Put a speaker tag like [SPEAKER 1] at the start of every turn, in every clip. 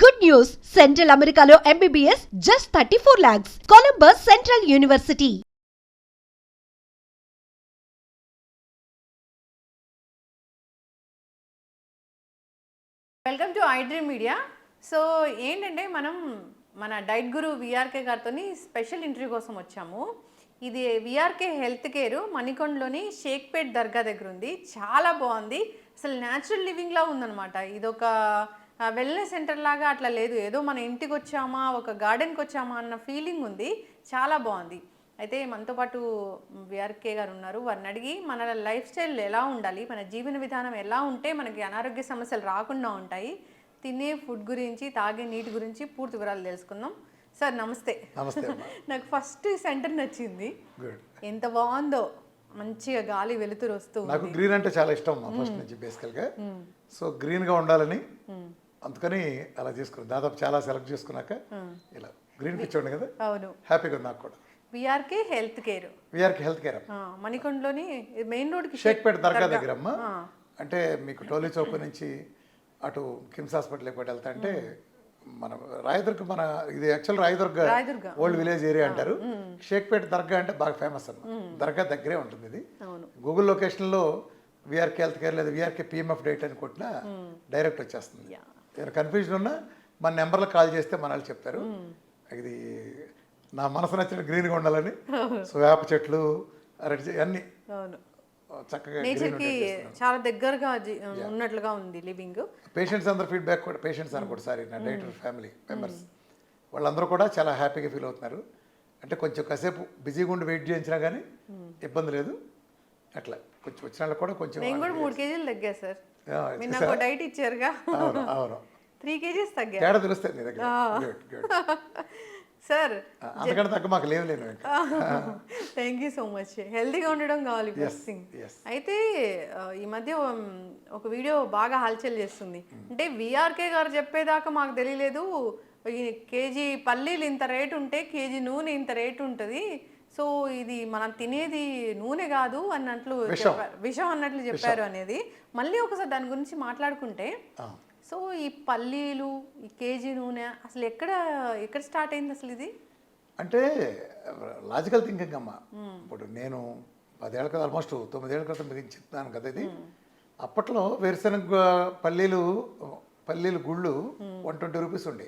[SPEAKER 1] Good news. Central అమెరికాలో MBBS just thirty four lakhs Columbus central university
[SPEAKER 2] welcome to iDream Media so ఏంటంటే మనం మన diet గురు VRK గారితో special interview కోసం వచ్చాము. ఇది విఆర్కే హెల్త్ కేర్ మణికొండలోని షేక్పేట్ దర్గా దగ్గర ఉంది చాలా బాగుంది. అసలు న్యాచురల్ లివింగ్లా ఉందన్నమాట. ఇది ఒక వెల్నెస్ సెంటర్ లాగా అట్లా లేదు. ఏదో మన ఇంటికి వచ్చామా ఒక గార్డెన్కి వచ్చామా అన్న ఫీలింగ్ ఉంది. చాలా బాగుంది. అయితే మనతో పాటు విఆర్కే గారు ఉన్నారు. వారిని అడిగి మన లైఫ్ స్టైల్ ఎలా ఉండాలి మన జీవన విధానం ఎలా ఉంటే మనకి అనారోగ్య సమస్యలు రాకుండా ఉంటాయి తినే ఫుడ్ గురించి తాగే నీటి గురించి పూర్తి వివరాలు తెలుసుకుందాం. సార్ నమస్తే. నాకు ఫస్ట్ సెంటర్ నచ్చింది. ఎంత బాగుందో మంచిగా గాలి వెలుతురు వస్తూ
[SPEAKER 3] నాకు గ్రీన్ అంటే చాలా ఇష్టం ఫస్ట్ నుంచి బేసికల్గా సో గ్రీన్గా ఉండాలని అందుకని అలా చేసుకున్నాను దాదాపు చాలా సెలెక్ట్ చేసుకున్నాక ఇలా గ్రీన్ పిచ్చోండి కదా?
[SPEAKER 2] అవును.
[SPEAKER 3] హ్యాపీగా ఉంది నాకు కూడా.
[SPEAKER 2] VRK health care.
[SPEAKER 3] VRK health care.
[SPEAKER 2] మణికొండలోని main రోడ్కి
[SPEAKER 3] షేక్పేట దర్గా దగ్గర అమ్మా. అంటే మీకు టోలీ చౌక్ నుంచి అటు కిమ్స్ హాస్పిటల్ ఎప్పుడు వెళ్తా అంటే మన రాయదుర్గ మన ఇది actual Rayadurg. Old village area అంటారు. షేక్పేట దర్గా అంటే బాగా ఫేమస్ అన్న దర్గా దగ్గరే ఉంటుంది ఇది. గూగుల్ లొకేషన్లో విఆర్కే హెల్త్ కేర్ లేదా విఆర్కే పిఎంఎఫ్ డేట్ అని కొట్టినా డైరెక్ట్ వచ్చేస్తుంది. ఏదైనా కన్ఫ్యూజన్ ఉన్నా మన నెంబర్లో కాల్ చేస్తే మన వాళ్ళు చెప్తారు ఇది నా మనసు నచ్చిన గ్రీన్గా ఉండాలని సో వేప చెట్లు అరటి అన్ని.
[SPEAKER 2] అవును.
[SPEAKER 3] చక్కగా
[SPEAKER 2] చాలా దగ్గరగా ఉన్నట్లుగా ఉంది లివింగ్.
[SPEAKER 3] పేషెంట్స్ అందరు ఫీడ్బ్యాక్ కూడా పేషెంట్స్ అని కూడా సారీ నా డైటర్ ఫ్యామిలీ మెంబర్స్ వాళ్ళందరూ కూడా చాలా హ్యాపీగా ఫీల్ అవుతున్నారు. అంటే కొంచెం కాసేపు బిజీగా ఉండి వెయిట్ చేయించినా కానీ ఇబ్బంది లేదు. అట్లా. కొంచెం వచ్చిన వాళ్ళకి కూడా కొంచెం
[SPEAKER 2] నేను కూడా మూడు కేజీలు తగ్గా సార్. డైట్ ఇచ్చారుగా.
[SPEAKER 3] అవును అవును.
[SPEAKER 2] త్రీ కేజీస్ తగ్గా
[SPEAKER 3] తేడా తెలుస్తుంది నీ దగ్గర. గుడ్ గుడ్
[SPEAKER 2] సార్
[SPEAKER 3] అంతకంటే తగ్గ మాకు లేను ఇంకా.
[SPEAKER 2] థ్యాంక్ యూ సో మచ్ హెల్తీగా ఉండడం కావాలి ఫస్ట్ థింగ్. అయితే ఈ మధ్య ఒక వీడియో బాగా హల్చల్ చేస్తుంది. అంటే విఆర్కే గారు చెప్పేదాకా మాకు తెలియలేదు. ఈ కేజీ పల్లీలు ఇంత రేటు ఉంటే కేజీ నూనె ఇంత రేటు ఉంటుంది. సో ఇది మనం తినేది నూనె కాదు అన్నట్లు చెప్పారు. విషం అన్నట్లు చెప్పారు అనేది. మళ్ళీ ఒకసారి దాని గురించి మాట్లాడుకుంటే. సో ఈ పల్లీలు ఈ కేజీ నూనె అసలు ఎక్కడ ఎక్కడ స్టార్ట్ అయింది అసలు ఇది?
[SPEAKER 3] అంటే లాజికల్ థింకింగ్ అమ్మా. ఇప్పుడు నేను పదేళ్ళ క్రితం ఆల్మోస్ట్ తొమ్మిదేళ్ళ క్రితం మీకు చెప్తున్నాను కదా ఇది. అప్పట్లో వేరుశనగ పల్లీలు పల్లీలు గుళ్ళు వన్ ట్వంటీ రూపీస్ ఉండే.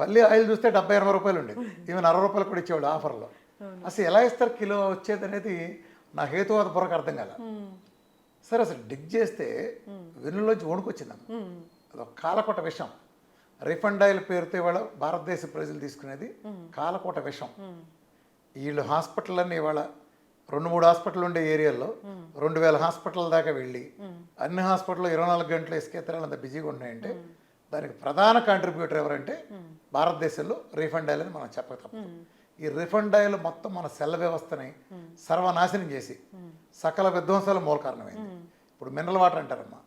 [SPEAKER 3] పల్లి ఆయిల్ చూస్తే డెబ్బై ఎనభై రూపాయలు ఉండేది ఈవెన్ అరవై రూపాయలు కూడా ఇచ్చేవాడు ఆఫర్లో. అసలు ఎలా ఇస్తారు కిలో వచ్చేది అనేది నా హేతువాద పొరకు అర్థం కాల. సరే అసలు డిగ్ చేస్తే వెన్నులోంచి వణుకొచ్చిందమ్మ. అదొక కాలకొట విషం. రిఫండ్ ఆయిల్ పేరుతో ఇవాళ భారతదేశ ప్రజలు తీసుకునేది కాలకోట విషం. వీళ్ళు హాస్పిటల్ అన్ని ఇవాళ రెండు మూడు హాస్పిటల్ ఉండే ఏరియాల్లో రెండు వేల హాస్పిటల్ దాకా వెళ్ళి అన్ని హాస్పిటల్లో ఇరవై నాలుగు గంటలు ఇసుకెత్తరాలు అంత బిజీగా ఉన్నాయంటే దానికి ప్రధాన కాంట్రిబ్యూటర్ ఎవరంటే భారతదేశంలో రీఫండ్ ఆయిల్ అని మనం చెప్పక తప్పదు. ఈ రిఫండ్ ఆయిల్ మొత్తం మన సెల్ వ్యవస్థని సర్వనాశనం చేసి సకల విధ్వంసాల మూల కారణమైంది ఇప్పుడు మినరల్ వాటర్ అంటారమ్మా.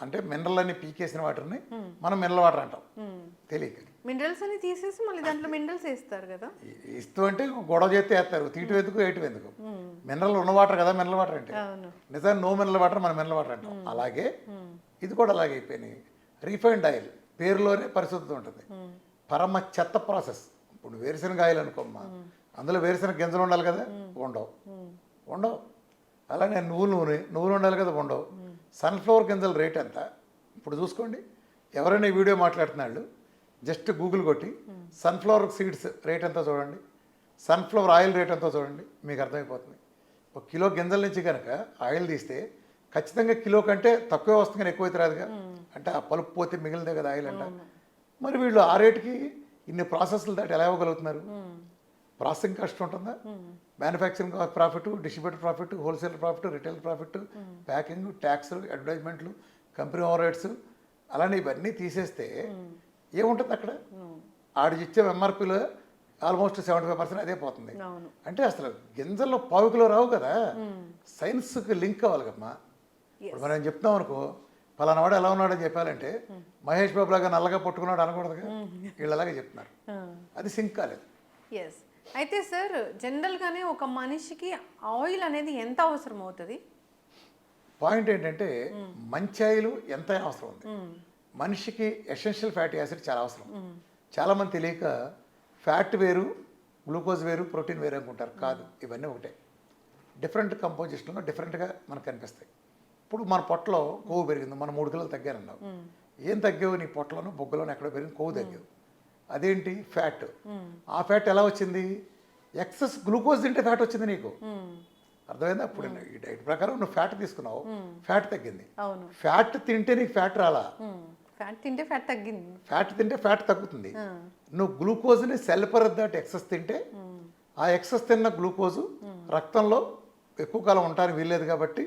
[SPEAKER 3] అంటే మినరల్ అన్ని పీకేసిన వాటర్ని మనం మినరల్ వాటర్ అంటాం. తెలియక
[SPEAKER 2] మినరల్స్ అని తీసేసి మళ్ళీ దాంట్లో మినరల్స్ వేస్తారు కదా.
[SPEAKER 3] ఇస్తూ అంటే గొడవ చేస్తే వేస్తారు. తీటు ఎందుకు ఏటు ఎందుకు? మినరల్ ఉన్న వాటర్ కదా మినరల్ వాటర్ అంటే. నిజాన్ని నో మినరల్ వాటర్ మన మినరల్ వాటర్ అంటాం. అలాగే ఇది కూడా అలాగే అయిపోయినాయి రీఫైండ్ ఆయిల్ పేరులోనే పరిశుద్ధత ఉంటుంది. పరమ చెత్త ప్రాసెస్ ఇప్పుడు వేరుశనగ ఆయిల్ అనుకోమ్మా. అందులో వేరుశనగ గింజలు ఉండాలి కదా? ఉండవు. ఉండవు. అలానే నువ్వుల నూనె నువ్వులు ఉండాలి కదా? ఉండవు. సన్ఫ్లవర్ గింజల రేట్ ఎంత? ఇప్పుడు చూసుకోండి. ఎవరైనా వీడియో మాట్లాడుతున్నాళ్ళు జస్ట్ గూగుల్ కొట్టి సన్ఫ్లవర్ సీడ్స్ రేట్ ఎంతో చూడండి. సన్ఫ్లవర్ ఆయిల్ రేట్ ఎంతో చూడండి. మీకు అర్థమైపోతుంది. ఒక కిలో గింజల నుంచి కనుక ఆయిల్ తీస్తే ఖచ్చితంగా కిలో కంటే తక్కువే వస్తుంది కానీ ఎక్కువైతే రాదుగా. అంటే ఆ పలుపు పోతే మిగిలిందే కదా ఆయిల్ అంట. మరి వీళ్ళు ఆ రేటుకి ఇన్ని ప్రాసెస్లు దాటి ఎలా ఇవ్వగలుగుతున్నారు? ప్రాసెసింగ్ కాస్ట్ ఉంటుందా? Manufacturing profit distributor profit wholesale profit retail profit packing ట్యాక్స్లు అడ్వర్టైజ్మెంట్లు కంపెనీ ఓవర్ రేట్స్ అలానే ఇవన్నీ తీసేస్తే ఏముంటుంది అక్కడ? ఆడి ఇచ్చే ఎంఆర్పీలో ఆల్మోస్ట్ సెవెంటీ ఫైవ్ పర్సెంట్ అదే పోతుంది. అంటే అసలు గింజల్లో పావుకిలో రావు కదా? సైన్స్కి లింక్ అవ్వాలి కమ్మా ఇప్పుడు మనం చెప్తాం అనుకో పలానా వాడు ఎలా ఉన్నాడని చెప్పాలంటే మహేష్ బాబు లాగా నల్లగా పట్టుకున్నాడు అనకూడదుగా? వీళ్ళు అలాగే చెప్తున్నారు. అది సింక్ కాలేదు.
[SPEAKER 2] ఎస్ అయితే సార్ జనరల్గానే ఒక మనిషికి ఆయిల్ అనేది ఎంత అవసరం అవుతుంది?
[SPEAKER 3] పాయింట్ ఏంటంటే మంచి ఆయిల్ ఎంతైనా అవసరం ఉంది? మనిషికి ఎసెన్షియల్ ఫ్యాటీ యాసిడ్ చాలా అవసరం. చాలామంది తెలియక ఫ్యాట్ వేరు గ్లూకోజ్ వేరు ప్రోటీన్ వేరు అనుకుంటారు. కాదు ఇవన్నీ ఒకటే. డిఫరెంట్ కంపోజిషన్లో డిఫరెంట్గా మనకు కనిపిస్తాయి. ఇప్పుడు మన పొట్టలో కొవ్వు పెరిగింది. మనం మూడు కిలోలు తగ్గానన్నావు. ఏం తగ్గావు నీ పొట్టలోనూ బొగ్గలోనూ ఎక్కడ పెరిగింది కొవ్వు తగ్గావు. అదేంటి? ఫ్యాట్. ఆ ఫ్యాట్ ఎలా వచ్చింది? ఎక్సెస్ గ్లూకోజ్ తింటే ఫ్యాట్ వచ్చింది నీకు. అర్థమైందా? అప్పుడు ఈ డైట్ ప్రకారం నువ్వు ఫ్యాట్ తీసుకున్నావు. ఫ్యాట్ తగ్గింది. ఫ్యాట్ తింటే నీకు ఫ్యాట్ రాలా?
[SPEAKER 2] ఫ్యాట్ తింటే ఫ్యాట్ తగ్గింది.
[SPEAKER 3] ఫ్యాట్ తింటే ఫ్యాట్ తగ్గుతుంది. నువ్వు గ్లూకోజ్ని సెల్ దాటి ఎక్సెస్ తింటే ఆ ఎక్సెస్ తిన్న గ్లూకోజు రక్తంలో ఎక్కువ కాలం ఉండడానికి వీల్లేదు కాబట్టి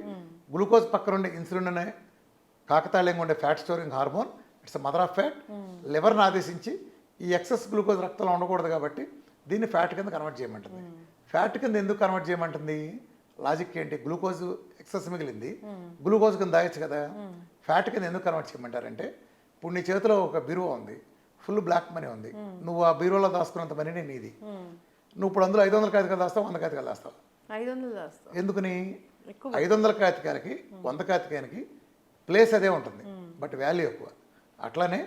[SPEAKER 3] గ్లూకోజ్ పక్కన ఉండే ఇన్సులిన్ అనే కాకతాళీయంగా ఉండే fat storing hormone it's mother of fat. లివర్ని ఆదేశించి ఈ ఎక్సెస్ గ్లూకోజ్ రక్తంలో ఉండకూడదు కాబట్టి దీన్ని ఫ్యాట్ కింద కన్వర్ట్ చేయమంటుంది. ఫ్యాట్ కింద ఎందుకు కన్వర్ట్ చేయమంటుంది? లాజిక్ ఏంటి? గ్లూకోజ్ ఎక్సెస్ మిగిలింది. గ్లూకోజ్ కింద దాగచ్చు కదా. ఫ్యాట్ కింద ఎందుకు కన్వర్ట్ చేయమంటారంటే ఇప్పుడు నీ చేతిలో ఒక బీరువా ఉంది. ఫుల్ బ్లాక్ మనీ ఉంది. నువ్వు ఆ బీరువాలో దాచుకున్నంత మనీనే నీది. నువ్వు ఇప్పుడు అందులో ఐదు వందల కాగితాలు దాస్తావు? వంద కాగితాలు దాస్తావు?
[SPEAKER 2] ఐదు వందలు
[SPEAKER 3] ఎందుకని? ఐదు వందల కాగితాలకి వంద కాగితానికి ప్లేస్ అదే ఉంటుంది. బట్ వాల్యూ ఎక్కువ. అట్లానే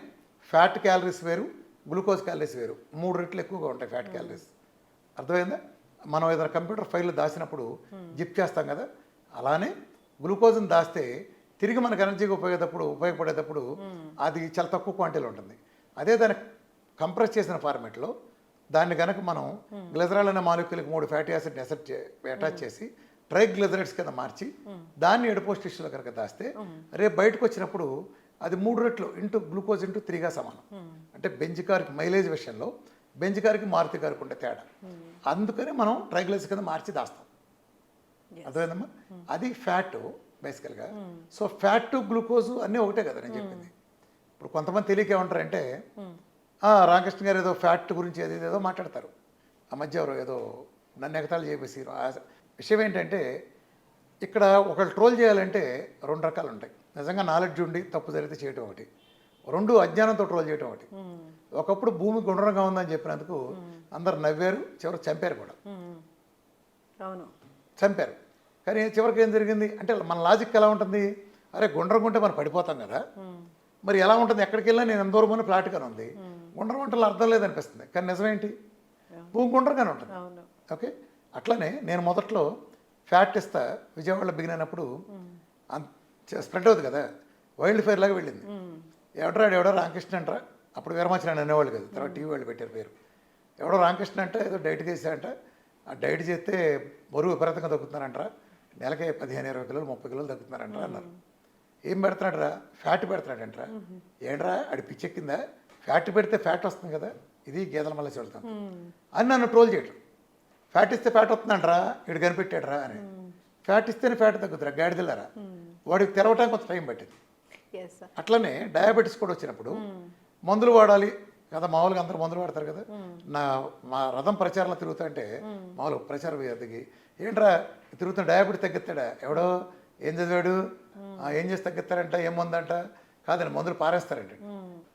[SPEAKER 3] ఫ్యాట్ క్యాలరీస్ వేరు గ్లూకోజ్ క్యాలరీస్ వేరు. మూడు రెట్లు ఎక్కువగా ఉంటాయి ఫ్యాట్ క్యాలరీస్. అర్థమైందా? మనం ఏదైనా కంప్యూటర్ ఫైల్ దాచినప్పుడు జిప్ చేస్తాం కదా. అలానే గ్లూకోజ్ని దాస్తే తిరిగి మనకు ఎనర్జీగా ఉపయోగేటప్పుడు ఉపయోగపడేటప్పుడు అది చాలా తక్కువ క్వాంటిటీలో ఉంటుంది. అదే దాన్ని కంప్రెస్ చేసిన ఫార్మేట్లో దాన్ని కనుక మనం గ్లెజరాల్ అనే మాలిక్యూల్కి మూడు ఫ్యాటీ యాసిడ్ని అసెప్ట్ చే అటాచ్ చేసి ట్రైగ్లిజరైడ్స్ కింద మార్చి దాన్ని ఎడిపోస్ టిష్యూలో కనుక దాస్తే రేపు బయటకు వచ్చినప్పుడు అది మూడు రెట్లు ఇంటూ గ్లూకోజ్ ఇంటూ త్రీగా సమానం. అంటే బెంజ్ కార్కి మైలేజ్ విషయంలో బెంజ్ కార్కి మారుతి కార్కి ఉండే తేడా. అందుకని మనం ట్రైగ్లైజ్ కింద మార్చి దాస్తాం. అర్థమైందమ్మా? అది ఫ్యాట్ బేసికల్గా. సో ఫ్యాట్ గ్లూకోజ్ అన్నీ ఒకటే కదా నేను చెప్పింది. ఇప్పుడు కొంతమంది తెలియక ఏమంటారంటే "ఆ, రామకృష్ణ గారు ఏదో ఫ్యాట్ గురించి ఏదో ఏదో మాట్లాడతారు. ఆ మధ్య ఎవరో ఏదో నన్ను ఎగతాళి చేపేసి విషయం ఏంటంటే ఇక్కడ ఒకళ్ళు ట్రోల్ చేయాలంటే రెండు రకాలు ఉంటాయి. నిజంగా నాలెడ్జ్ ఉండి తప్పు జరిగితే చేయటం ఒకటి. రెండు అజ్ఞానంతో ట్రోల్ చేయటం ఒకటి. ఒకప్పుడు భూమి గుండ్రంగా ఉందని చెప్పినందుకు అందరు నవ్వారు చివరికి చంపారు కూడా.
[SPEAKER 2] అవును.
[SPEAKER 3] చంపారు. కానీ చివరికి ఏం జరిగింది? అంటే మన లాజిక్ ఎలా ఉంటుంది? అరే గుండ్రం ఉంటే మనం పడిపోతాం కదా. మరి ఎలా ఉంటుంది? ఎక్కడికి వెళ్ళినా నేను ఎంత దూరం ఫ్లాట్గానే ఉంది. గుండ్రం ఉంటే అర్థం లేదనిపిస్తుంది. కానీ నిజమేంటి భూమి గుండ్రంగానే ఉంటుంది. ఓకే? అట్లనే నేను మొదట్లో ఫ్యాట్ ఇస్తా విజయవాడలో బిగిన్ అయినప్పుడు స్ప్రెడ్ అవుతుంది కదా. వైల్డ్ ఫైర్ లాగా వెళ్ళింది. ఎవడరా ఎవడో రామకృష్ణ అంటారా అప్పుడు వీరమాచరణ అనేవాళ్ళు కదా. తర్వాత టీవీ వాళ్ళు పెట్టారు పేరు. ఎవడో రామకృష్ణ అంటే ఏదో డైట్ చేశాడంట ఆ డైట్ చేస్తే బరువు విపరీతంగా తగ్గుతున్నారంటారా నెలకి పదిహేను ఇరవై కిలోలు ముప్పై కిలోలు తగ్గుతున్నారంటారా అన్నారు. ఏం పెడుతున్నాడరా? ఫ్యాట్ పెడుతున్నాడంటరా. ఏంట్రా? అడి పిచ్చెక్కిందా ఫ్యాట్ పెడితే ఫ్యాట్ వస్తుంది కదా. ఇది గేదెల మళ్ళీ చెబుతాను అని నన్ను ట్రోల్ చేయటం. ఫ్యాట్ ఇస్తే ఫ్యాట్ వస్తుందంటరా. ఇడు కనిపెట్టాడరా అని. ఫ్యాట్ ఇస్తేనే ఫ్యాట్ తగ్గుతురా గాడిదలారా. వాడికి తెరవటానికి కొంత టైం పట్టింది. అట్లనే డయాబెటీస్ కూడా వచ్చినప్పుడు మందులు వాడాలి కదా మామూలుగా అందరూ మందులు వాడతారు కదా. నా మా రథం ప్రచారంలో తిరుగుతా అంటే మామూలు ప్రచారం దిగి ఏంట్రా తిరుగుతున్న డయాబెటీస్ తగ్గిస్తాడా? ఎవడో? ఏం చదివాడు? ఏం చేసి తగ్గిస్తారంట ఏం మందంట? కాదండి మందులు పారేస్తారంట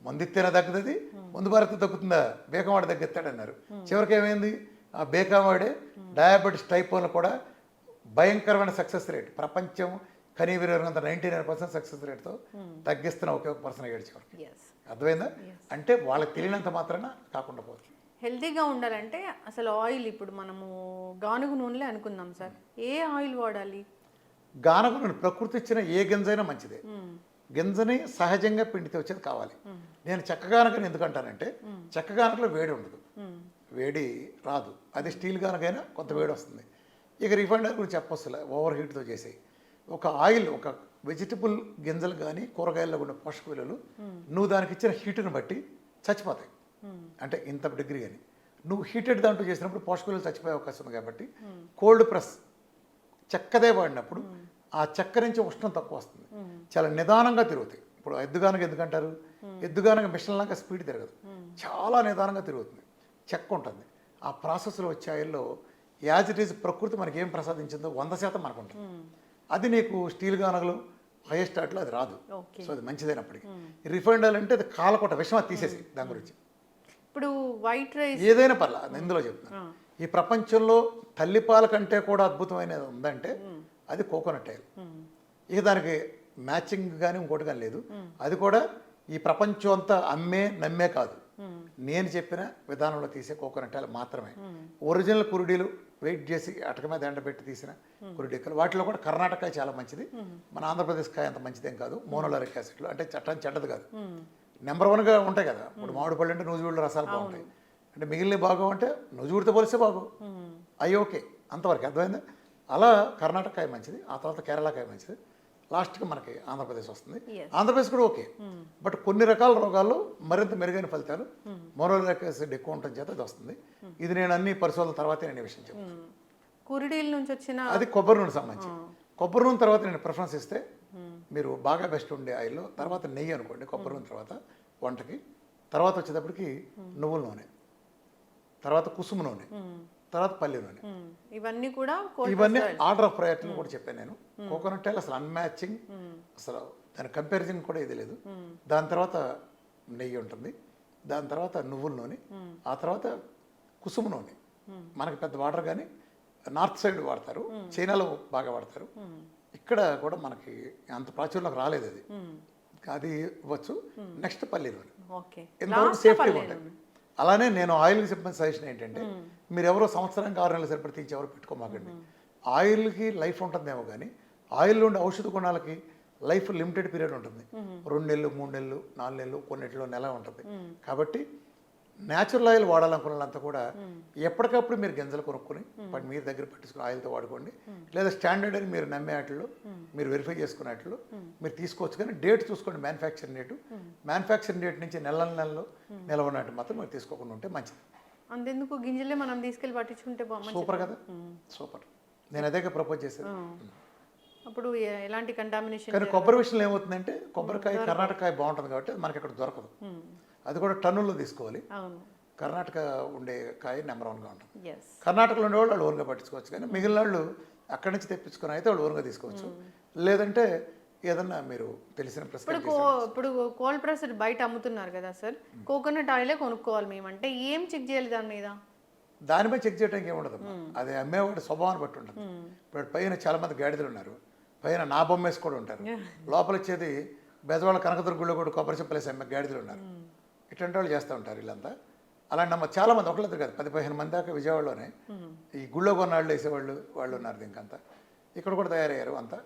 [SPEAKER 3] మందు ఇస్తేనే తగ్గుతుంది మందు పారితే తగ్గుతుందా? బేకమాడ తగ్గిస్తాడన్నారు. చివరికి ఏమైంది? ఆ బేకమాడే డయాబెటీస్ టైప్ వన్ కూడా భయంకరమైన సక్సెస్ రేట్. ప్రపంచం కనీవిరంత నైంటీ నైన్ పర్సెంట్ సక్సెస్ రేట్తో తగ్గిస్తున్న ఒకే ఒక పర్సన్
[SPEAKER 2] ఎస్
[SPEAKER 3] అర్థమైందా? అంటే వాళ్ళకి తెలియనంత మాత్రాన కాకుండా పోతుంది
[SPEAKER 2] హెల్తీగా ఉండాలంటే అసలు ఆయిల్ ఇప్పుడు మనము గానుగు నూనెలే అనుకుందాం సార్. ఏ ఆయిల్ వాడాలి?
[SPEAKER 3] గానకు నూనె ప్రకృతి ఇచ్చిన ఏ గింజైనా మంచిదే. గింజని సహజంగా పిండితే వచ్చేది కావాలి. నేను చెక్కగానకని ఎందుకంటానంటే చెక్కగానకలో వేడి ఉండదు. వేడి రాదు. అది స్టీల్ గానకైనా కొంత వేడి వస్తుంది. ఇక రిఫైండ్ ఆయిల్ గురించి చెప్పొస్తులే ఓవర్ హీట్తో చేసి ఒక ఆయిల్ ఒక వెజిటబుల్ గింజలు కానీ కూరగాయల్లో ఉన్న పోషక విలువలు నువ్వు దానికి ఇచ్చిన హీటుని బట్టి చచ్చిపోతాయి. అంటే ఇంత డిగ్రీ అని. నువ్వు హీటెడ్ దాంట్లో చేసినప్పుడు పోషక విలువలు చచ్చిపోయే అవకాశం ఉంది కాబట్టి కోల్డ్ ప్రెస్ చెక్కదే వాడినప్పుడు ఆ చెక్క నుంచి ఉష్ణం తక్కువ వస్తుంది. చాలా నిదానంగా తిరుగుతాయి. ఇప్పుడు ఎద్దుగానక ఎందుకంటారు? ఎద్దుగానక మిషన్ లాగా స్పీడ్ తిరగదు. చాలా నిదానంగా తిరుగుతుంది. చెక్క ఉంటుంది. ఆ ప్రాసెస్లో వచ్చే ఆయిల్లో యాజ్ ఇట్ ఈజ్ ప్రకృతి మనకి ఏం ప్రసాదించిందో వంద శాతం మనకు ఉంటుంది అది నీకు స్టీల్ గానగలు హైయెస్ట్ ఆటలో అది రాదు. సో అది మంచిదైనప్పటికీ. రిఫైండ్ ఆయిల్ అంటే అది కాలకొట్ట విషయం అది తీసేసి దాని గురించి.
[SPEAKER 2] ఇప్పుడు వైట్ రైస్
[SPEAKER 3] ఏదైనా పర్లా అది ఇందులో చెప్తున్నా. ఈ ప్రపంచంలో తల్లిపాల కంటే కూడా అద్భుతమైనది ఉందంటే అది కోకోనట్ ఆయిల్. ఇక దానికి మ్యాచింగ్ కానీ ఇంకోటి కానీ లేదు. అది కూడా ఈ ప్రపంచం అంతా అమ్మే నమ్మే కాదు. నేను చెప్పిన విధానంలో తీసే కోకోనట్ ఆయిల్ మాత్రమే. ఒరిజినల్ కురుడీలు వెయిట్ చేసి అటక మీద ఎండబెట్టి తీసిన కురుడీకలు వాటిలో కూడా కర్ణాటక చాలా మంచిది. మన ఆంధ్రప్రదేశ్ కాయ అంత మంచిదేం కాదు. మోనోలరిక్ యాసిడ్లు అంటే చట్టం చెడ్డది కాదు. నెంబర్ వన్గా ఉంటాయి కదా. ఇప్పుడు మామిడి పళ్ళు అంటే నూజివీళ్ళు రసాలు బాగుంటాయి. అంటే మిగిలిన బాగు అంటే నూజివీడితో పోలిస్తే బాగు అవి ఓకే. అంతవరకు అర్థమైందా? అలా కర్ణాటక మంచిది. ఆ తర్వాత కేరళకాయ మంచిది. లాస్ట్కి మనకి ఆంధ్రప్రదేశ్ వస్తుంది. ఆంధ్రప్రదేశ్ కూడా ఓకే. బట్ కొన్ని రకాల రోగాల్లో మరింత మెరుగైన ఫలితాలు మోనోలరిక్ యాసిడ్ ఎక్కువ ఉండటం చేత అది వస్తుంది. ఇది నేను అన్ని పరిశోధనల తర్వాతే నేను విషయం చెప్తాను.
[SPEAKER 2] కురిడీల నుంచి వచ్చిన
[SPEAKER 3] అది కొబ్బరి నూనె సంబంధించి. కొబ్బరి నూనె తర్వాత నేను ప్రిఫరెన్స్ ఇస్తే మీరు బాగా బెస్ట్ ఉండే ఆయిల్లో తర్వాత నెయ్యి అనుకోండి కొబ్బరి నూనె తర్వాత వంటకి. తర్వాత వచ్చేటప్పటికి నువ్వుల నూనె. తర్వాత కుసుమ నూనె. తర్వాత పల్లి నూనె.
[SPEAKER 2] ఇవన్నీ కూడా
[SPEAKER 3] ఇవన్నీ. ఆర్డర్ ఆఫ్ ప్రయారిటీ కూడా చెప్పాను నేను. కోకోనట్ ఆయిల్ అసలు అన్మ్యాచింగ్ అసలు దాని కంపారిజన్ కూడా ఇది లేదు. దాని తర్వాత నెయ్యి ఉంటుంది. దాని తర్వాత నువ్వుల నూనె. ఆ తర్వాత కుసుమ నూనె. మనకి పెద్ద వాటర్ కానీ నార్త్ సైడ్ వాడతారు. చైనాలో బాగా వాడతారు. ఇక్కడ కూడా మనకి అంత ప్రాచుర్యంలోకి రాలేదు అది. అది ఇవ్వచ్చు. నెక్స్ట్ పల్లి నూనె.
[SPEAKER 2] ఓకే.
[SPEAKER 3] ఎంతవరకు
[SPEAKER 2] Last
[SPEAKER 3] సేఫ్టీ అలానే నేను ఆయిల్కి చెప్పిన సజెషన్ ఏంటంటే మీరు ఎవరో సంవత్సరానికి ఆరు నెలలు సరిపడి తీసి ఎవరు పెట్టుకోమాకండి. ఆయిల్కి లైఫ్ ఉంటుందేమో కానీ ఆయిల్ ఉండే ఔషధ గుణాలకి లైఫ్ లిమిటెడ్ పీరియడ్ ఉంటుంది. రెండు నెలలు మూడు నెలలు నాలుగు నెలలు కొన్నిటిలో నెల ఉంటుంది. కాబట్టి న్యాచురల్ ఆయిల్ వాడాలనుకున్న వాళ్ళంతా కూడా ఎప్పటికప్పుడు మీరు గింజలు కొనుక్కొని వాటి మీరు దగ్గర పట్టించుకుని ఆయిల్తో వాడుకోండి. లేదా స్టాండర్డ్ అని మీరు నమ్మే వాటిలో మీరు వెరిఫై చేసుకునేట్లు మీరు తీసుకోవచ్చు కానీ డేట్ చూసుకోండి మ్యానుఫ్యాక్చరింగ్ డేట్ మ్యానుఫ్యాక్చరింగ్ డేట్ నుంచి నెలల నెలలు నిలవ ఉన్నట్టు మాత్రం మీరు తీసుకోకుండా ఉంటే మంచిది.
[SPEAKER 2] అంతెందుకు? గింజలే మనం తీసుకెళ్ళి పట్టించుకుంటే
[SPEAKER 3] సూపర్ కదా? సూపర్ నేను అదే ప్రపోజ్ చేసేది.
[SPEAKER 2] అప్పుడు ఎలాంటి కంటామినేషన్
[SPEAKER 3] కానీ కొబ్బరి విషయంలో ఏమవుతుందంటే కొబ్బరికాయ కర్ణాటకాయ బాగుంటుంది కాబట్టి మనకి అక్కడ దొరకదు. అది కూడా టన్నుల్లో తీసుకోవాలి. కర్ణాటక ఉండే కాయ నెంబర్ వన్గా ఉంటుంది. కర్ణాటకలో ఉండేవాళ్ళు వాళ్ళు ఓన్గా పట్టించుకోవచ్చు కానీ మిగిలిన వాళ్ళు అక్కడి నుంచి తెప్పించుకొని అయితే వాళ్ళు ఓన్గా తీసుకోవచ్చు. లేదంటే ఏదన్నా మీరు తెలిసిన
[SPEAKER 2] ఇప్పుడు ఇప్పుడు కోల్డ్ ప్రెస్డ్ బయట అమ్ముతున్నారు కదా సార్ కోకోనట్ ఆయిలే కొనుక్కోవాలి మేము అంటే ఏం చెక్ చేయాలి దాని మీద?
[SPEAKER 3] దానిపై చెక్ చేయడానికి ఏముండదు అది అమ్మేవాడి స్వభావాన్ని బట్టి ఉంటుంది. ఇప్పుడు పైన చాలా మంది గాడిదలు ఉన్నారు. పైన నా బొమ్మేసి కూడా ఉంటారు. లోపల వచ్చేది బెజవాళ్ళ కనకదుర్గుళ్ళు కూడా కొబ్బరి చెప్పలేసి అమ్మే గాడిదలు ఉన్నారు. ఇట్లాంటి వాళ్ళు చేస్తూ ఉంటారు వీళ్ళంతా. అలాంటి నమ్మ చాలా మంది ఒకళ్ళిద్దరు కాదు పది పదిహేను మంది దాకా విజయవాడలోనే. ఈ గుళ్ళో కొన్నాళ్ళు వేసేవాళ్ళు వాళ్ళు ఉన్నారు దీనికంతా. ఇక్కడ కూడా తయారయ్యారు అంతా.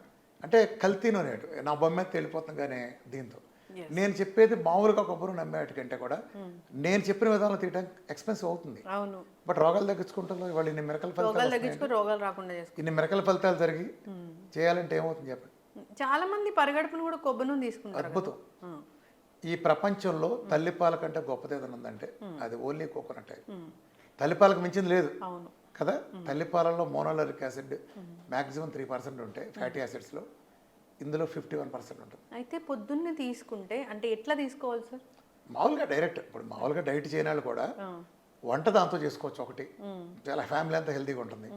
[SPEAKER 3] అంటే కల్తీ నూనె నా బొమ్మ వెళ్ళిపోతాం కానీ దీంతో. నేను చెప్పేది మామూలుగా కొబ్బరి నమ్మేటి కంటే కూడా నేను చెప్పిన విధానంలో తీయడానికి ఎక్స్పెన్సివ్ అవుతుంది. బట్ రోగాలు తగ్గించుకుంటారు వాళ్ళు ఇన్ని మిరకల ఫలితాలు ఇన్ని మిరకల ఫలితాలు జరిగి చేయాలంటే ఏమవుతుంది చెప్పండి?
[SPEAKER 2] చాలా మంది పరిగడుపును కూడా కొబ్బరి తీసుకుంటారు
[SPEAKER 3] అద్భుతం. ఈ ప్రపంచంలో తల్లిపాల కంటే గొప్పది ఏదైనా ఉందంటే అది ఓన్లీ కోకోనట్ ఆయిల్ తల్లిపాలకు మించింది లేదు. కదా? తల్లిపాలలో monolauric acid maximum three percent ఉంటాయి ఫ్యాటీ యాసిడ్స్లో ఇందులో ఫిఫ్టీ వన్ పర్సెంట్ ఉంటుంది.
[SPEAKER 2] అయితే పొద్దున్నే తీసుకుంటే అంటే ఎట్లా తీసుకోవాలి సార్?
[SPEAKER 3] మామూలుగా డైరెక్ట్ ఇప్పుడు మామూలుగా డైట్ చేయని వాళ్ళు కూడా వంట దాంతో చేసుకోవచ్చు ఒకటి. చాలా ఫ్యామిలీ అంతా హెల్తీగా ఉంటుంది.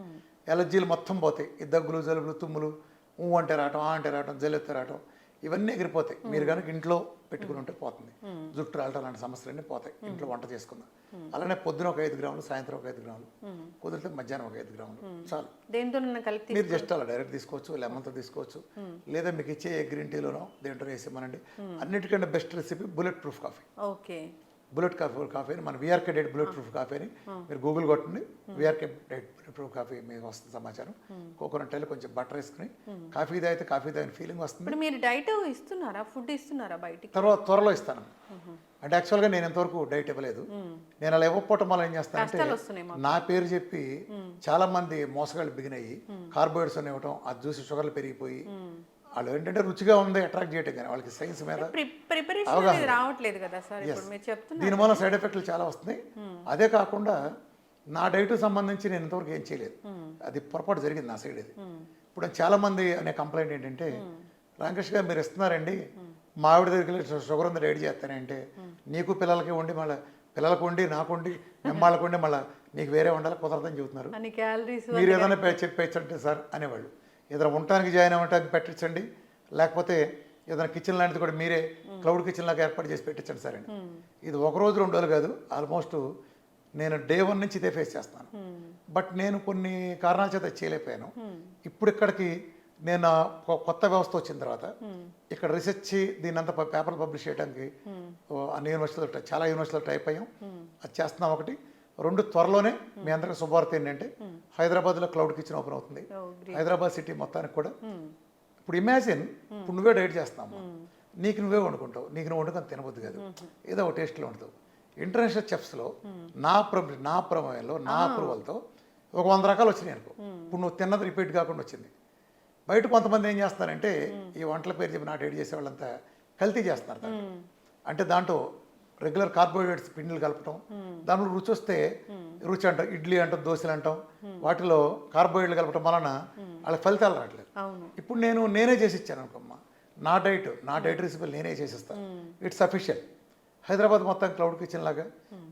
[SPEAKER 3] ఎలర్జీలు మొత్తం పోతాయి. ఈ దగ్గులు జలుబులు తుమ్ములు ఊ అంటే రావటం ఆ అంటే రావటం జలెత్తి రావటం ఇవన్నీ ఎగిరిపోతాయి. మీరు కనుక ఇంట్లో పెట్టుకుని ఉంటే పోతుంది. జుట్టు రావటం లాంటి సమస్యలన్నీ పోతాయి. ఇంట్లో వంట చేసుకుందాం. అలానే పొద్దున ఒక ఐదు గ్రాములు సాయంత్రం ఒక ఐదు గ్రాములు కుదిరితే మధ్యాహ్నం ఒక ఐదు గ్రాములు. చాలు.
[SPEAKER 2] దేంతో
[SPEAKER 3] మీరు జస్ట్ అలా డైరెక్ట్ తీసుకోవచ్చు లెమన్తో తీసుకోవచ్చు లేదా మీకు ఇచ్చే గ్రీన్ టీలోనో దేంట్లో వేసేమనండి అన్నిటికంటే best recipe bulletproof coffee.
[SPEAKER 2] Okay.
[SPEAKER 3] Bullet coffee coffee అని మన VRK diet bulletproof coffee అని మీరు గూగుల్ కొట్టండి. VRK diet bulletproof coffee మీకు వస్తుంది సమాచారం. కోకోనట్ ఆయిల్ కొంచెం బటర్ వేసుకుని కాఫీ తాగితే కాఫీ తాగిన ఫీలింగ్ వస్తుంది.
[SPEAKER 2] మీరు డైట్ ఇస్తున్నారా? ఫుడ్ ఇస్తున్నారా బయటికి?
[SPEAKER 3] తర్వాత త్వరలో ఇస్తాను. అంటే యాక్చువల్గా నేను ఎంతవరకు డైట్ ఇవ్వలేదు. నేను అలా ఇవ్వకపోవటం వల్ల ఏం చేస్తానంటే
[SPEAKER 2] వస్తున్నాయి
[SPEAKER 3] నా పేరు చెప్పి చాలా మంది మోసగాళ్ళు బిగిన్ అయ్యి కార్బోహైడ్రేట్స్ అని ఇవ్వటం అది చూసి షుగర్లు పెరిగిపోయి వాళ్ళు ఏంటంటే రుచిగా ఉంది అట్రాక్ట్ చేయటం కానీ వాళ్ళకి సైన్స్ మీద
[SPEAKER 2] ప్రిపరేషన్ రావట్లేదు కదా సార్ ఇప్పుడు మీరు చెప్తున్నారు.
[SPEAKER 3] దీని వల్ల సైడ్ ఎఫెక్ట్లు చాలా వస్తున్నాయి. అదే కాకుండా నా డైట్ సంబంధించి నేను ఇంతవరకు ఏం చేయలేదు. అది పొరపాటు జరిగింది నా సైడ్ ఇది. ఇప్పుడు చాలా మంది అనే కంప్లైంట్ ఏంటంటే రామకృష్ణ గారు మీరు ఇస్తున్నారండి. మా ఆవిడ దగ్గరికి వెళ్ళి షుగర్ ఉంది డైట్ చేస్తానంటే నీకు పిల్లలకి వండి మళ్ళీ పిల్లలకు వండి నాకు వండి నిమ్మాళ్ళకు వండి మళ్ళీ నీకు వేరే వండాలి కుదరదని చెబుతున్నారు. మీరు ఏదైనా చెప్పేచ్చంటే సార్ అనేవాళ్ళు. ఏదైనా ఉండటానికి జాయిన్ అవ్వటానికి పెట్టించండి. లేకపోతే ఏదైనా కిచెన్ లాంటిది కూడా మీరే క్లౌడ్ కిచెన్ లాగా ఏర్పాటు చేసి పెట్టించండి సార్ అని. ఇది ఒక రోజు రెండు రోజులు కాదు ఆల్మోస్ట్ నేను డే వన్ నుంచి ఇదే ఫేస్ చేస్తాను బట్ నేను కొన్ని కారణాల చేత చేయలేకపోయాను. ఇప్పుడు ఇక్కడికి నేను కొత్త వ్యవస్థ వచ్చిన తర్వాత ఇక్కడ రీసెర్చ్ దీని అంతా పేపర్ పబ్లిష్ చేయడానికి అన్ని యూనివర్సిటీలో చాలా యూనివర్సిటీలో టైప్ అయ్యాం. అది చేస్తున్నాం ఒకటి. రెండు త్వరలోనే మీ అందరికీ శుభవార్త ఏంటంటే హైదరాబాద్లో క్లౌడ్ కిచెన్ ఓపెన్ అవుతుంది. హైదరాబాద్ సిటీ మొత్తానికి కూడా. ఇప్పుడు ఇమాజిన్ ఇప్పుడు నువ్వే డైట్ చేస్తున్నావు నీకు నువ్వే వండుకుంటావు. నీకు నువ్వు వండుకొని తినబుద్ది కాదు. ఏదో ఒక టేస్ట్లో వండుతావు. ఇంటర్నేషనల్ చెఫ్స్లో నా ప్ర నా ప్రమేయంలో నా అప్రూవల్తో ఒక వంద రకాలు వచ్చినాయి అనుకో. ఇప్పుడు నువ్వు తిన్నది రిపీట్ కాకుండా వచ్చింది. బయట కొంతమంది ఏం చేస్తారంటే ఈ వంటల పేరు చెప్పి నాటు ఏడు చేసే వాళ్ళంతా కల్తీ చేస్తున్నారు. అంటే దాంట్లో రెగ్యులర్ కార్బోహైడ్రేట్స్ పిండిలు కలపటం. దాంట్లో రుచి వస్తే రుచి అంటాం ఇడ్లీ అంటాం దోశలు అంటాం. వాటిలో కార్బోహైడ్రేట్లు కలపటం వలన వాళ్ళకి ఫలితాలు రావట్లేదు. ఇప్పుడు నేను నేనే చేసి ఇచ్చాను అనుకోమ్మా. నా డైట్ నా డైట్ రెసిపీలు నేనే చేసిస్తాను ఇట్స్ సఫిషియెంట్ హైదరాబాద్ మొత్తం క్లౌడ్ కిచెన్ లాగా.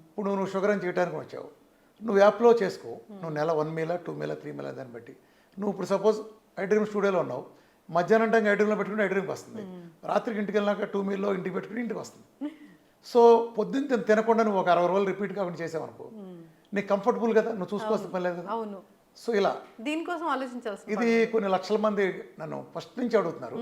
[SPEAKER 3] ఇప్పుడు నువ్వు షుగర్ అని చేయడానికి వచ్చావు. నువ్వు యాప్లో చేసుకో. నువ్వు నెల వన్ మీలా టూ మీలా త్రీ మీలా దాన్ని బట్టి. నువ్వు ఇప్పుడు సపోజ్ ఐ డ్రీమ్ స్టూడియోలో ఉన్నావు. మధ్యాహ్నం టైం ఐ డ్రీమ్లో పెట్టుకుని ఐ డ్రీమ్కి వస్తుంది. రాత్రికి ఇంటికి వెళ్ళినాక టూ మీల్లో ఇంటికి పెట్టుకుని ఇంటికి వస్తుంది. సో పొద్దున్న తిన- తినకుండా నువ్వు ఒక అరవై రోజులు రిపీట్ కాకుండా చేసావనుకో నీకు కంఫర్టబుల్ కదా? నువ్వు చూసుకోవాల్సిన పని లేదు కదా?
[SPEAKER 2] అవును.
[SPEAKER 3] సో ఇలా.
[SPEAKER 2] దీనికోసం ఆలోచించాల్సి
[SPEAKER 3] ఇది కొన్ని లక్షల మంది నన్ను ఫస్ట్ నుంచి అడుగుతున్నారు.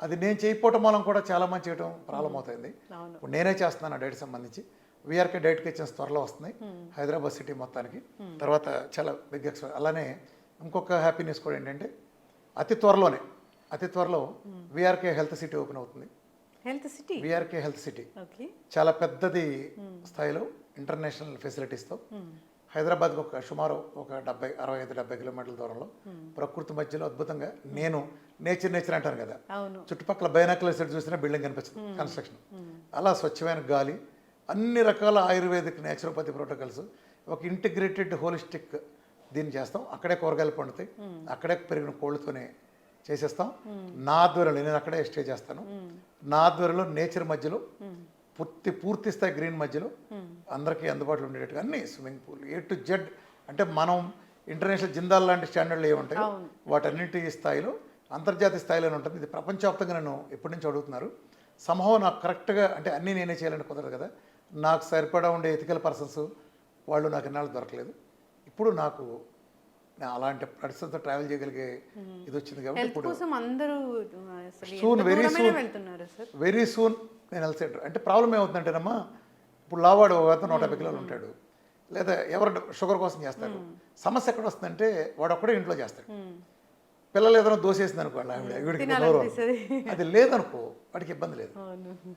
[SPEAKER 3] అది నేను చేయకపోవటం మూలం కూడా చాలా మంది చేయడం ప్రాబ్లం అవుతుంది. ఇప్పుడు నేనే చేస్తున్నాను డైట్ సంబంధించి. విఆర్కే డైట్ కిచెన్స్ త్వరలో వస్తున్నాయి హైదరాబాద్ సిటీ మొత్తానికి. తర్వాత చాలా బిగ్ ఎక్స్పైర్ అలానే ఇంకొక హ్యాపీనెస్ కూడా ఏంటంటే అతి త్వరలోనే అతి త్వరలో విఆర్కే హెల్త్ సిటీ ఓపెన్ అవుతుంది.
[SPEAKER 2] Health city
[SPEAKER 3] VRK health city చాలా పెద్దది స్థాయిలో ఇంటర్నేషనల్ ఫెసిలిటీస్తో. హైదరాబాద్కి ఒక సుమారు ఒక డెబ్బై అరవై ఐదు డెబ్బై కిలోమీటర్ల దూరంలో ప్రకృతి మధ్యలో అద్భుతంగా నేను నేచర్ నేచర్ అంటాను కదా. చుట్టుపక్కల బైనాకులర్ సెట్ చూసినా బిల్డింగ్ కనిపిస్తుంది కన్స్ట్రక్షన్. అలా స్వచ్ఛమైన గాలి అన్ని రకాల ఆయుర్వేదిక్ నేచురోపతి ప్రోటోకాల్స్ ఒక ఇంటిగ్రేటెడ్ హోలిస్టిక్ దీన్ని చేస్తాం. అక్కడే కూరగాయలు పండుతాయి. అక్కడే పెరిగిన కోళ్ళతోనే చేసేస్తాం. నా ఆధ్వర్యంలో నేను అక్కడే స్టే చేస్తాను. నా ఆధ్వర్యంలో నేచర్ మధ్యలో పూర్తి పూర్తి స్థాయి గ్రీన్ మధ్యలో అందరికీ అందుబాటులో ఉండేటట్టుగా అన్ని swimming pool A to Z. అంటే మనం ఇంటర్నేషనల్ జిందాల్ లాంటి స్టాండర్డ్లు ఏముంటాయి వాటన్నిటి స్థాయిలో అంతర్జాతీయ స్థాయిలోనే ఉంటుంది. ఇది ప్రపంచవ్యాప్తంగా నన్ను ఎప్పటి నుంచి అడుగుతున్నారు. సంభవం నాకు కరెక్ట్గా అంటే అన్నీ నేనే చేయాలని కుదరదు కదా. నాకు సరిపడా ఉండే ఎథికల్ పర్సన్స్ వాళ్ళు నాకు ఇన్నాళ్ళు దొరకలేదు. ఇప్పుడు నాకు అలాంటి పర్సన్తో ట్రావెల్ చేయగలిగే ఇది వచ్చింది కాబట్టి ఇప్పుడు soon.
[SPEAKER 2] వెళ్తున్నారు సార్?
[SPEAKER 3] వెరీ సూన్ నేను సెంటర్ అంటే ప్రాబ్లం ఏమవుతుందంటేనమ్మా ఇప్పుడు లావాడు ఒక అతను నూట యాభై కిలోలు ఉంటాడు. లేదా ఎవరు షుగర్ కోసం చేస్తారు. సమస్య ఎక్కడ వస్తుందంటే వాడు ఒక్కడే ఇంట్లో చేస్తాడు. పిల్లలు ఏదైనా దోసేసింది అనుకో వాళ్ళ ఆవిడ వీడికి. అది లేదనుకో వాడికి ఇబ్బంది లేదు.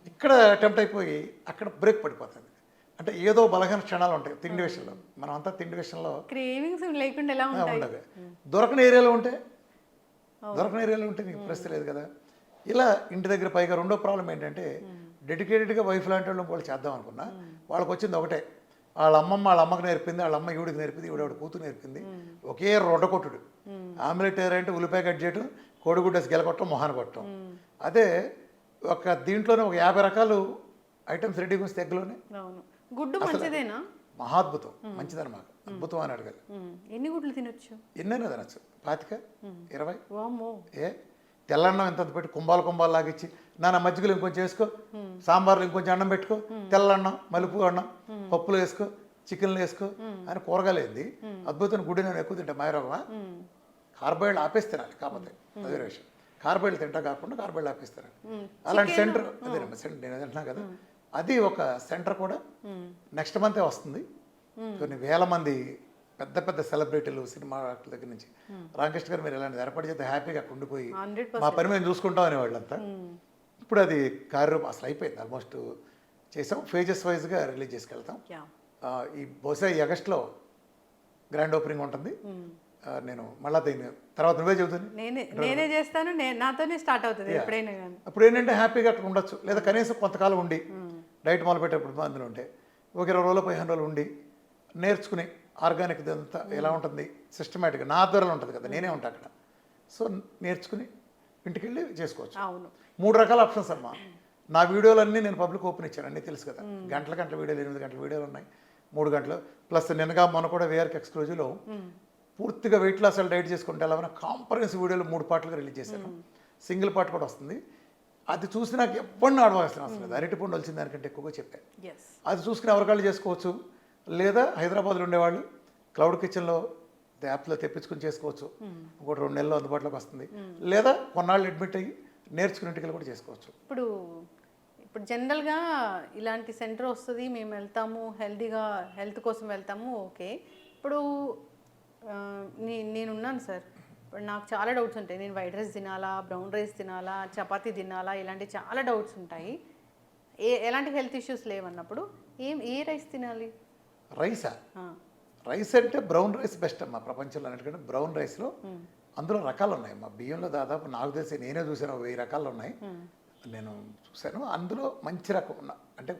[SPEAKER 3] ఇక్కడ అటెంప్ట్ అయిపోయి అక్కడ బ్రేక్ పడిపోతుంది. అంటే ఏదో బలహీన క్షణాలు ఉంటాయి తిండి విషయంలో. మనం అంతా తిండి విషయంలో
[SPEAKER 2] క్రేవింగ్స్ లేకుండా ఎలా
[SPEAKER 3] ఉండదు. దొరకని ఏరియాలో ఉంటే? దొరకని ఏరియాలో ఉంటే నీకు ప్రశ్న లేదు కదా. ఇలా ఇంటి దగ్గర పైగా రెండో ప్రాబ్లం ఏంటంటే డెడికేటెడ్గా వైఫ్ లాంటి వాళ్ళు వాళ్ళు చేద్దాం అనుకున్నా వాళ్ళకి వచ్చింది ఒకటే. వాళ్ళ అమ్మమ్మ వాళ్ళ అమ్మకి నేర్పింది వాళ్ళ అమ్మ ఈవిడికి నేర్పింది ఈవిడ ఆవిడ కూతురు నేర్పింది. ఒకే రొడ్డ కొట్టుడు. ఆమ్లెట్ అంటే ఉల్లిపాయ కట్ చేయటం కోడిగుడ్డేసి గెలకొట్టడం మొహాన కొట్టడం. అదే ఒక దీంట్లోనే ఒక యాభై రకాలు ఐటమ్స్ వస్తే ఎగ్లోనే
[SPEAKER 2] అవును. గుడ్డు మంచిదేనా?
[SPEAKER 3] మహాద్భుతం. మంచిదన్నమాట అద్భుతం అని అడగాలి.
[SPEAKER 2] ఎన్ని గుడ్లు తినొచ్చు?
[SPEAKER 3] ఎన్నైనా తినచ్చు. పాతిక? ఇరవై? ఏ? తెల్లన్నం ఇంత పెట్టి కుంభాలు కుంభాలు లాగిచ్చి నాన్న మజ్జిగలు ఇంకొంచెం వేసుకో సాంబార్లు ఇంకొంచెం అన్నం పెట్టుకో తెల్లన్నం మలుపు అన్నం పప్పులు వేసుకో చికెన్లు వేసుకో అని కూరగాయలు ఏంది అద్భుతమైన గుడి నేను ఎక్కువ తింటా మాయరోగమా కార్బోహైడ్రేట్ ఆపేసి తినాలి కాకపోతే అదే విషయం. కార్బోహైడ్రేట్ తింటా కాకుండా కార్బోహైడ్రేట్ ఆపేసి తినాలి అలాంటి సెంటర్ అదే సెంటర్ నేను అంటున్నా కదా. అది ఒక సెంటర్ కూడా. నెక్స్ట్ మంతే వస్తుంది. కొన్ని వేల మంది పెద్ద పెద్ద సెలబ్రిటీలు సినిమా దగ్గర నుంచి. రామకృష్ణ గారు మీరు ఇలాంటి ఏర్పాటు చేస్తే హ్యాపీగా అక్కడ ఉండిపోయి మా పని మేము చూసుకుంటాం అనే వాళ్ళంతా ఇప్పుడు అది కార్యరూపం అసలు అయిపోయింది ఆల్మోస్ట్ చేసాం. ఫేజెస్ వైజ్గా రిలీజ్ చేసుకెళ్తాం. ఈ బహుశా ఈ ఆగస్ట్లో గ్రాండ్ ఓపెనింగ్ ఉంటుంది. నేను మళ్ళా దీన్ని తర్వాత నువ్వే చెబుతుంది
[SPEAKER 2] నేనే చేస్తాను నాతోనే స్టార్ట్ అవుతుంది ఎప్పుడైనా
[SPEAKER 3] అప్పుడు ఏంటంటే హ్యాపీగా అక్కడ ఉండొచ్చు. లేదా కనీసం కొంతకాలం ఉండి డైట్ మొదలుపెట్టేప్పుడు అందులో ఉంటే. ఒక ఇరవై రోజులు పదిహేను రోజులు ఉండి నేర్చుకుని ఆర్గానిక్ ఇదంతా ఎలా ఉంటుంది? సిస్టమేటిక్గా నా ఆధ్వర్యంలో ఉంటుంది కదా నేనే ఉంటా అక్కడ. సో నేర్చుకుని ఇంటికి వెళ్ళి చేసుకోవచ్చు.
[SPEAKER 2] అవును.
[SPEAKER 3] మూడు రకాల ఆప్షన్స్ అమ్మా. నా వీడియోలన్నీ నేను పబ్లిక్ ఓపెన్ ఇచ్చాను అన్నీ తెలుసు కదా. గంటల గంటల వీడియోలు ఎనిమిది గంటల వీడియోలు ఉన్నాయి. మూడు గంటలు. ప్లస్ నిన్నగా మొన్న కూడా వేఆర్కి ఎక్స్క్లూజివ్లో పూర్తిగా వెయిట్ లాస్ డైట్ చేసుకుంటే ఎలా కాంపరెన్స్ వీడియోలు మూడు పాటలుగా రిలీజ్ చేశాను సింగిల్ పార్ట్ కూడా వస్తుంది. అది చూసి నాకు ఎవరిని ఆడవలసిన అవసరం లేదు. అరటిపండు వచ్చిన దానికంటే ఎక్కువగా చెప్పాను అది చూసుకుని ఎవరికాళ్ళు చేసుకోవచ్చు? లేదా హైదరాబాద్లో ఉండేవాళ్ళు క్లౌడ్ కిచెన్లో యాప్లో తెప్పించుకుని చేసుకోవచ్చు. ఇంకోటి రెండు నెలలు అందుబాటులోకి వస్తుంది. లేదా కొన్నాళ్ళు అడ్మిట్ అయ్యి నేర్చుకునే ఇంటికి కూడా చేసుకోవచ్చు.
[SPEAKER 2] ఇప్పుడు ఇప్పుడు జనరల్గా ఇలాంటి సెంటర్ వస్తుంది మేము వెళ్తాము హెల్తీగా హెల్త్ కోసం వెళ్తాము ఓకే. ఇప్పుడు నేనున్నాను సార్. ఇప్పుడు నాకు చాలా డౌట్స్ ఉంటాయి. నేను వైట్ రైస్ తినాలా బ్రౌన్ రైస్ తినాలా చపాతీ తినాలా ఇలాంటి చాలా డౌట్స్ ఉంటాయి. ఏ ఎలాంటి హెల్త్ ఇష్యూస్ లేవన్నప్పుడు ఏం ఏ రైస్ తినాలి?
[SPEAKER 3] రైసా? రైస్ అంటే బ్రౌన్ రైస్ బెస్ట్ అమ్మా ప్రపంచంలో అన్నిటికంటే బ్రౌన్ రైస్లో. అందులో రకాలు ఉన్నాయి మా బియ్యంలో దాదాపు నాకు తెలిసి నేనే చూసాను వెయ్యి రకాలు ఉన్నాయి నేను చూశాను. అందులో మంచి రకం ఉన్న అంటే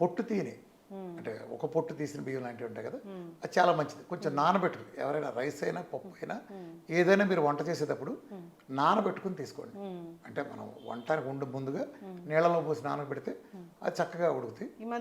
[SPEAKER 3] పొట్టు తీయని అంటే ఒక పొట్టు తీసిన బియ్యం లాంటివి ఉంటాయి కదా అది చాలా మంచిది. కొంచెం నానబెట్టుకుని ఎవరైనా రైస్ అయినా పప్పు అయినా ఏదైనా మీరు వంట చేసేటప్పుడు నానబెట్టుకుని తీసుకోండి. అంటే మనం వంటకు ఉండు ముందుగా నీళ్ళలో పోసి నానబెడితే అది చక్కగా ఉడుకుతాయి.